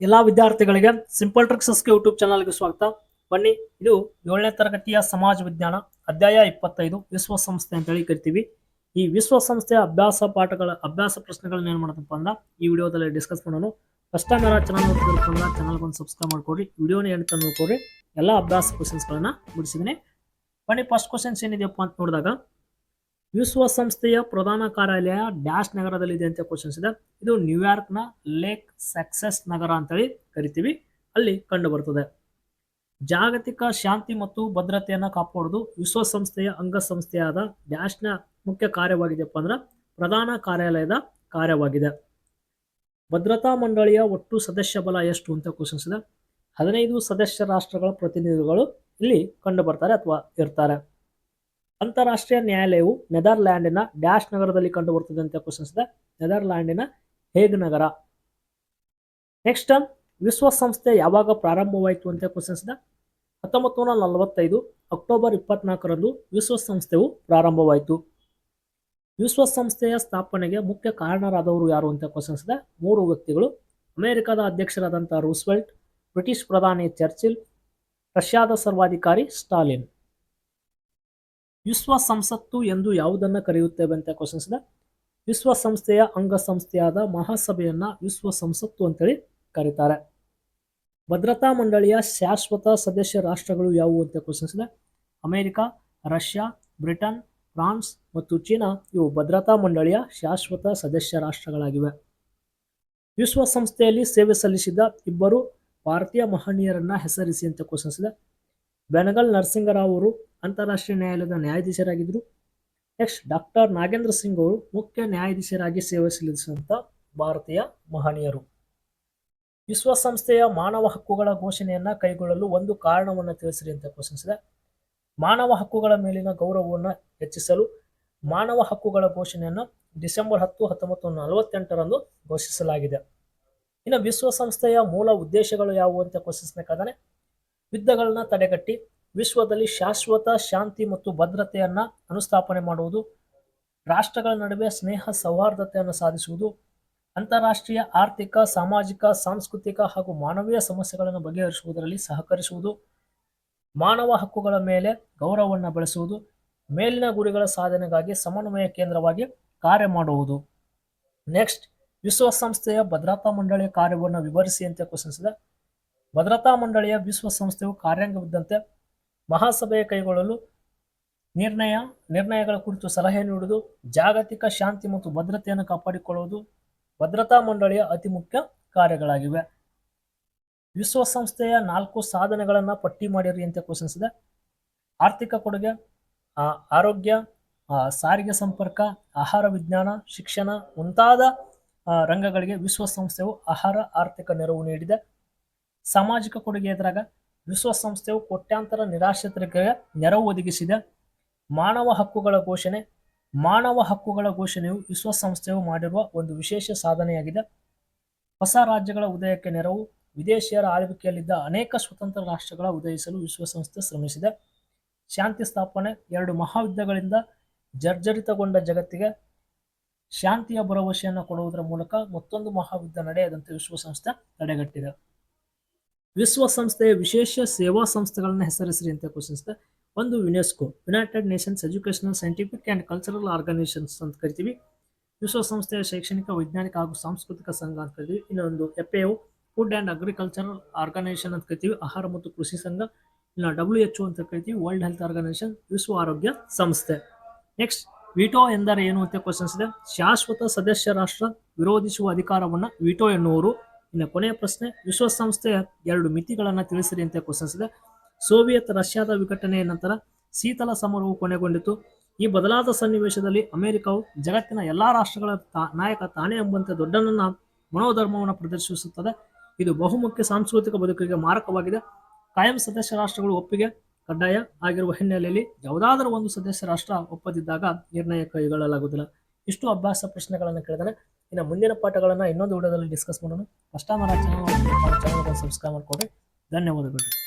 ಎಲ್ಲಾ ವಿದ್ಯಾರ್ಥಿಗಳಿಗೆ simple ಟ್ರಿಕ್ಸಸ್ಗೆ YouTube ಚಾನಲ್ಗೆ ಸ್ವಾಗತ. ಬನ್ನಿ, ಇದು ಏಳನೇ ತರಗತಿಯ ಸಮಾಜ ವಿಜ್ಞಾನ, ಅಧ್ಯಾಯ ಇಪ್ಪತ್ತೈದು, ವಿಶ್ವಸಂಸ್ಥೆ ಅಂತ ಹೇಳಿ ಕರಿತೀವಿ. ಈ ವಿಶ್ವಸಂಸ್ಥೆಯ ಅಭ್ಯಾಸ ಪಾಠಗಳ, ಅಭ್ಯಾಸ ಪ್ರಶ್ನೆಗಳನ್ನ ಏನು ಮಾಡತ್ತಪ್ಪ ಅಂದ್ರೆ ಈ ವಿಡಿಯೋದಲ್ಲಿ ಡಿಸ್ಕಸ್ ಮಾಡೋಣ. ಫಸ್ಟ್ ಟೈಮ್ ಯಾರು ಚಾನಲ್ ನೋಡ್ತಿರ್ಕೊಂಡ್ರೆ ಚಾನಲ್ಗೆ ಒಂದು ಸಬ್ಸ್ಕ್ರೈಬ್ ಮಾಡ್ಕೊಡ್ರಿ, ವಿಡಿಯೋನ ಎಂತ ನೋಡ್ಕೊಡ್ರಿ, ಎಲ್ಲ ಅಭ್ಯಾಸ ಕ್ವಶನ್ಸ್ಗಳನ್ನ ಬಿಡಿಸಿದ್ದೀನಿ ಬನ್ನಿ ಫಸ್ಟ್ ಕ್ವಶನ್ಸ್ ಏನಿದೆಯಪ್ಪ ಅಂತ ನೋಡಿದಾಗ ವಿಶ್ವಸಂಸ್ಥೆಯ ಪ್ರಧಾನ ಕಾರ್ಯಾಲಯ ಡ್ಯಾಶ್ ನಗರದಲ್ಲಿದೆ ಅಂತ ಕ್ವಶನ್ಸ್ ಇದೆ. ಇದು ನ್ಯೂಯಾರ್ಕ್ನ ಲೇಕ್ ಸಕ್ಸೆಸ್ ನಗರ ಅಂತೇಳಿ ಕರಿತೀವಿ. ಅಲ್ಲಿ ಕಂಡು ಬರ್ತದೆ ಜಾಗತಿಕ ಶಾಂತಿ ಮತ್ತು ಭದ್ರತೆಯನ್ನು ಕಾಪಾಡೋದು ವಿಶ್ವಸಂಸ್ಥೆಯ ಅಂಗಸಂಸ್ಥೆಯಾದ ಡ್ಯಾಶ್ನ ಮುಖ್ಯ ಕಾರ್ಯವಾಗಿದೆಯಪ್ಪ ಅಂದ್ರೆ ಪ್ರಧಾನ ಕಾರ್ಯಾಲಯದ ಕಾರ್ಯವಾಗಿದೆ. ಭದ್ರತಾ ಮಂಡಳಿಯ ಒಟ್ಟು ಸದಸ್ಯ ಬಲ ಎಷ್ಟು ಅಂತ ಕ್ವಶನ್ಸ್ ಇದೆ. ಹದಿನೈದು ಸದಸ್ಯ ರಾಷ್ಟ್ರಗಳ ಪ್ರತಿನಿಧಿಗಳು ಇಲ್ಲಿ ಕಂಡು ಬರ್ತಾರೆ ಅಥವಾ ಇರ್ತಾರೆ. ಅಂತಾರಾಷ್ಟ್ರೀಯ ನ್ಯಾಯಾಲಯವು ನೆದರ್ಲ್ಯಾಂಡಿನ ಡ್ಯಾಶ್ ನಗರದಲ್ಲಿ ಕಂಡು ಬರ್ತದೆ ಅಂತ ಕ್ವಶನ್ಸ್ ಇದೆ ನೆದರ್ಲ್ಯಾಂಡಿನ ಹೇಗ್ ನಗರ? ನೆಕ್ಸ್ಟ್, ವಿಶ್ವಸಂಸ್ಥೆ ಯಾವಾಗ ಪ್ರಾರಂಭವಾಯಿತು ಅಂತ ಕ್ವಶನ್ಸ್ ಇದೆ ಹತ್ತೊಂಬತ್ತು ನೂರ ನಲವತ್ತೈದು ಅಕ್ಟೋಬರ್ ಇಪ್ಪತ್ನಾಲ್ಕರಂದು ವಿಶ್ವಸಂಸ್ಥೆಯು ಪ್ರಾರಂಭವಾಯಿತು. ವಿಶ್ವಸಂಸ್ಥೆಯ ಸ್ಥಾಪನೆಗೆ ಮುಖ್ಯ ಕಾರಣರಾದವರು ಯಾರು ಅಂತ ಕ್ವಶನ್ಸ್ ಇದೆ ಮೂರು ವ್ಯಕ್ತಿಗಳು. ಅಮೆರಿಕದ ಅಧ್ಯಕ್ಷರಾದಂಥ ರೂಸ್ವೆಲ್ಟ್, ಬ್ರಿಟಿಷ್ ಪ್ರಧಾನಿ ಚರ್ಚಿಲ್, ರಷ್ಯಾದ ಸರ್ವಾಧಿಕಾರಿ ಸ್ಟಾಲಿನ್. ವಿಶ್ವ ಸಂಸತ್ತು ಎಂದು ಯಾವುದನ್ನು ಕರೆಯುತ್ತೇವೆ ಅಂತ ಕ್ವಶನ್ಸ್ ಇದೆ. ವಿಶ್ವಸಂಸ್ಥೆಯ ಅಂಗಸಂಸ್ಥೆಯಾದ ಮಹಾಸಭೆಯನ್ನ ವಿಶ್ವ ಸಂಸತ್ತು ಅಂತೇಳಿ ಕರೀತಾರೆ. ಭದ್ರತಾ ಮಂಡಳಿಯ ಶಾಶ್ವತ ಸದಸ್ಯ ರಾಷ್ಟ್ರಗಳು ಯಾವುವು ಅಂತ ಕ್ವಶನ್ಸ್ ಇದೆ. ಅಮೆರಿಕ, ರಷ್ಯಾ, ಬ್ರಿಟನ್, ಫ್ರಾನ್ಸ್ ಮತ್ತು ಚೀನಾ ಇವು ಭದ್ರತಾ ಮಂಡಳಿಯ ಶಾಶ್ವತ ಸದಸ್ಯ ರಾಷ್ಟ್ರಗಳಾಗಿವೆ. ವಿಶ್ವಸಂಸ್ಥೆಯಲ್ಲಿ ಸೇವೆ ಸಲ್ಲಿಸಿದ ಇಬ್ಬರು ಭಾರತೀಯ ಮಹನೀಯರನ್ನ ಹೆಸರಿಸಿ ಅಂತ ಕ್ವಶನ್ಸ್ ಇದೆ. ಬೆನಗಲ್ ನರಸಿಂಗರಾವ್ ಅವರು ಅಂತಾರಾಷ್ಟ್ರೀಯ ನ್ಯಾಯಾಲಯದ ನ್ಯಾಯಾಧೀಶರಾಗಿದ್ದರು. ನೆಕ್ಸ್ಟ್, ಡಾಕ್ಟರ್ ನಾಗೇಂದ್ರ ಸಿಂಗ್ ಅವರು ಮುಖ್ಯ ನ್ಯಾಯಾಧೀಶರಾಗಿ ಸೇವೆ ಸಲ್ಲಿಸಿದಂಥ ಭಾರತೀಯ ಮಹನೀಯರು. ವಿಶ್ವಸಂಸ್ಥೆಯ ಮಾನವ ಹಕ್ಕುಗಳ ಘೋಷಣೆಯನ್ನ ಕೈಗೊಳ್ಳಲು ಒಂದು ಕಾರಣವನ್ನು ತಿಳಿಸಿರಿ ಅಂತ ಕ್ವಶನ್ಸ್ ಮಾನವ ಹಕ್ಕುಗಳ ಮೇಲಿನ ಗೌರವವನ್ನು ಹೆಚ್ಚಿಸಲು ಮಾನವ ಹಕ್ಕುಗಳ ಘೋಷಣೆಯನ್ನು ಡಿಸೆಂಬರ್ ಹತ್ತು, ಹತ್ತೊಂಬತ್ತು ನಲವತ್ತೆಂಟರಂದು ಘೋಷಿಸಲಾಗಿದೆ. ಇನ್ನು ವಿಶ್ವಸಂಸ್ಥೆಯ ಮೂಲ ಉದ್ದೇಶಗಳು ಯಾವುವು ಅಂತ ಕ್ವಶನ್ಸ್ ಬೇಕಾದಾನೆ ಯುದ್ಧಗಳನ್ನ ತಡೆಗಟ್ಟಿ ವಿಶ್ವದಲ್ಲಿ ಶಾಶ್ವತ ಶಾಂತಿ ಮತ್ತು ಭದ್ರತೆಯನ್ನ ಅನುಸ್ಥಾಪನೆ ಮಾಡುವುದು, ರಾಷ್ಟ್ರಗಳ ನಡುವೆ ಸ್ನೇಹ ಸೌಹಾರ್ದತೆಯನ್ನು ಸಾಧಿಸುವುದು, ಅಂತಾರಾಷ್ಟ್ರೀಯ ಆರ್ಥಿಕ, ಸಾಮಾಜಿಕ, ಸಾಂಸ್ಕೃತಿಕ ಹಾಗೂ ಮಾನವೀಯ ಸಮಸ್ಯೆಗಳನ್ನು ಬಗೆಹರಿಸುವುದರಲ್ಲಿ ಸಹಕರಿಸುವುದು, ಮಾನವ ಹಕ್ಕುಗಳ ಮೇಲೆ ಗೌರವವನ್ನು ಬೆಳೆಸುವುದು, ಮೇಲಿನ ಗುರಿಗಳ ಸಾಧನೆಗಾಗಿ ಸಮನ್ವಯ ಕೇಂದ್ರವಾಗಿ ಕಾರ್ಯ ಮಾಡುವುದು. ನೆಕ್ಸ್ಟ್ ವಿಶ್ವಸಂಸ್ಥೆಯ ಭದ್ರತಾ ಮಂಡಳಿಯ ಕಾರ್ಯವನ್ನು ವಿವರಿಸಿ ಅಂತ ಕ್ವಶನ್ಸ್ ಇದೆ. ಭದ್ರತಾ ಮಂಡಳಿಯ ವಿಶ್ವಸಂಸ್ಥೆಯು ಕಾರ್ಯಾಂಗವಿದ್ದಂತೆ ಮಹಾಸಭೆಯ ಕೈಗೊಳ್ಳಲು ನಿರ್ಣಯ, ನಿರ್ಣಯಗಳ ಕುರಿತು ಸಲಹೆ ನೀಡುವುದು, ಜಾಗತಿಕ ಶಾಂತಿ ಮತ್ತು ಭದ್ರತೆಯನ್ನು ಕಾಪಾಡಿಕೊಳ್ಳುವುದು ಭದ್ರತಾ ಮಂಡಳಿಯ ಅತಿ ಮುಖ್ಯ ಕಾರ್ಯಗಳಾಗಿವೆ. ವಿಶ್ವಸಂಸ್ಥೆಯ ನಾಲ್ಕು ಸಾಧನೆಗಳನ್ನು ಪಟ್ಟಿ ಮಾಡಿರಿ ಅಂತ ಕ್ವಶನ್ಸ್ ಇದೆ ಆರ್ಥಿಕ ಕೊಡುಗೆ ಆರೋಗ್ಯ ಸಾರಿಗೆ ಸಂಪರ್ಕ, ಆಹಾರ ವಿಜ್ಞಾನ, ಶಿಕ್ಷಣ ಮುಂತಾದ ರಂಗಗಳಿಗೆ ವಿಶ್ವಸಂಸ್ಥೆಯು ಆಹಾರ, ಆರ್ಥಿಕ ನೆರವು ನೀಡಿದೆ. ಸಾಮಾಜಿಕ ಕೊಡುಗೆ ಎದುರಾಗ ವಿಶ್ವಸಂಸ್ಥೆಯು ಕೋಟ್ಯಾಂತರ ನಿರಾಶ್ರಿತರಿಗೆ ನೆರವು ಒದಗಿಸಿದೆ. ಮಾನವ ಹಕ್ಕುಗಳ ಘೋಷಣೆ, ಮಾನವ ಹಕ್ಕುಗಳ ಘೋಷಣೆಯು ವಿಶ್ವಸಂಸ್ಥೆಯು ಮಾಡಿರುವ ಒಂದು ವಿಶೇಷ ಸಾಧನೆಯಾಗಿದೆ. ಹೊಸ ರಾಜ್ಯಗಳ ಉದಯಕ್ಕೆ ನೆರವು, ವಿದೇಶಿಯರ ಆಳ್ವಿಕೆಯಲ್ಲಿದ್ದ ಅನೇಕ ಸ್ವತಂತ್ರ ರಾಷ್ಟ್ರಗಳ ಉದಯಿಸಲು ವಿಶ್ವಸಂಸ್ಥೆ ಶ್ರಮಿಸಿದೆ. ಶಾಂತಿ ಸ್ಥಾಪನೆ, ಎರಡು ಮಹಾಯುದ್ಧಗಳಿಂದ ಜರ್ಜರಿತಗೊಂಡ ಜಗತ್ತಿಗೆ ಶಾಂತಿಯ ಭರವಸೆಯನ್ನು ಕೊಡುವುದರ ಮೂಲಕ ಮತ್ತೊಂದು ಮಹಾಯುದ್ಧ ನಡೆಯದಂತೆ ವಿಶ್ವಸಂಸ್ಥೆ ತಡೆಗಟ್ಟಿದೆ. ವಿಶ್ವಸಂಸ್ಥೆಯ ವಿಶೇಷ ಸೇವಾ ಸಂಸ್ಥೆಗಳನ್ನ ಹೆಸರಿಸಿರಿ ಅಂತ ಕ್ವಶನ್ಸ್ ಒಂದು UNESCO United Nations Educational Scientific and Cultural Organisations ಅಂತ ಕರಿತೀವಿ. ವಿಶ್ವಸಂಸ್ಥೆಯ ಶೈಕ್ಷಣಿಕ, ವೈಜ್ಞಾನಿಕ ಹಾಗೂ ಸಾಂಸ್ಕೃತಿಕ ಸಂಘ ಅಂತ ಕರಿತೀವಿ. ಇನ್ನೊಂದು F A Food and Agricultural Organisation ಅಂತ ಕರಿತೀವಿ. ಆಹಾರ ಮತ್ತು ಕೃಷಿ ಸಂಘ ಇಲ್ಲ ಡಬ್ಲ್ಯೂ ಎಚ್ ಅಂತ ಕರಿತೀವಿ. ವರ್ಲ್ಡ್ ಹೆಲ್ತ್ ಆರ್ಗನೈಸೇಷನ್ ವಿಶ್ವ ಆರೋಗ್ಯ ಸಂಸ್ಥೆ. ನೆಕ್ಸ್ಟ್ ವಿಟೋ ಎಂದರೆ ಏನು ಅಂತ ಕ್ವಶನ್ಸ್ ಇದೆ ಶಾಶ್ವತ ಸದಸ್ಯ ರಾಷ್ಟ್ರ ವಿರೋಧಿಸುವ ಅಧಿಕಾರವನ್ನು ವಿಟೋ ಎನ್ನುವರು. ಇನ್ನು ಕೊನೆಯ ಪ್ರಶ್ನೆ, ವಿಶ್ವಸಂಸ್ಥೆಯ ಎರಡು ಮಿತಿಗಳನ್ನು ತಿಳಿಸಿರಿ ಅಂತ ಕ್ವಶನ್ಸ್ ಸೋವಿಯತ್ ರಷ್ಯಾದ ವಿಘಟನೆಯ ನಂತರ ಶೀತಲ ಸಮರವು ಕೊನೆಗೊಂಡಿತು. ಈ ಬದಲಾದ ಸನ್ನಿವೇಶದಲ್ಲಿ ಅಮೆರಿಕವು ಜಗತ್ತಿನ ಎಲ್ಲಾ ರಾಷ್ಟ್ರಗಳ ನಾಯಕ ತಾನೇ ಎಂಬಂತೆ ದೊಡ್ಡನನ್ನ ಮನೋಧರ್ಮವನ್ನು ಪ್ರದರ್ಶಿಸುತ್ತದೆ. ಇದು ಬಹುಮುಖ್ಯ ಸಾಂಸ್ಕೃತಿಕ ಬದುಕಿಗೆ ಮಾರಕವಾಗಿದೆ. ಕಾಯಂ ಸದಸ್ಯ ರಾಷ್ಟ್ರಗಳು ಒಪ್ಪಿಗೆ, ಕಡ್ಡಾಯ ಆಗಿರುವ ಹಿನ್ನೆಲೆಯಲ್ಲಿ ಯಾವುದಾದರೂ ಒಂದು ಸದಸ್ಯ ರಾಷ್ಟ್ರ ಒಪ್ಪದಿದ್ದಾಗ ನಿರ್ಣಯ ಕೈಗೊಳ್ಳಲಾಗುವುದಿಲ್ಲ. ಇಷ್ಟು ಅಭ್ಯಾಸ ಪ್ರಶ್ನೆಗಳನ್ನು ಕೇಳಿದರೆ ಇನ್ನು ಮುಂದಿನ ಪಾಠಗಳನ್ನು ಇನ್ನೊಂದು ವಿಡಿಯೋದಲ್ಲಿ ಡಿಸ್ಕಸ್ ಮಾಡೋಣ. ಟೈಮ್ ಚಾನಲ್ ಚಾನಲ್ ಸಬ್ಸ್ಕ್ರೈಬ್ ಮಾಡಿಕೊಡಿ ಧನ್ಯವಾದಗಳು.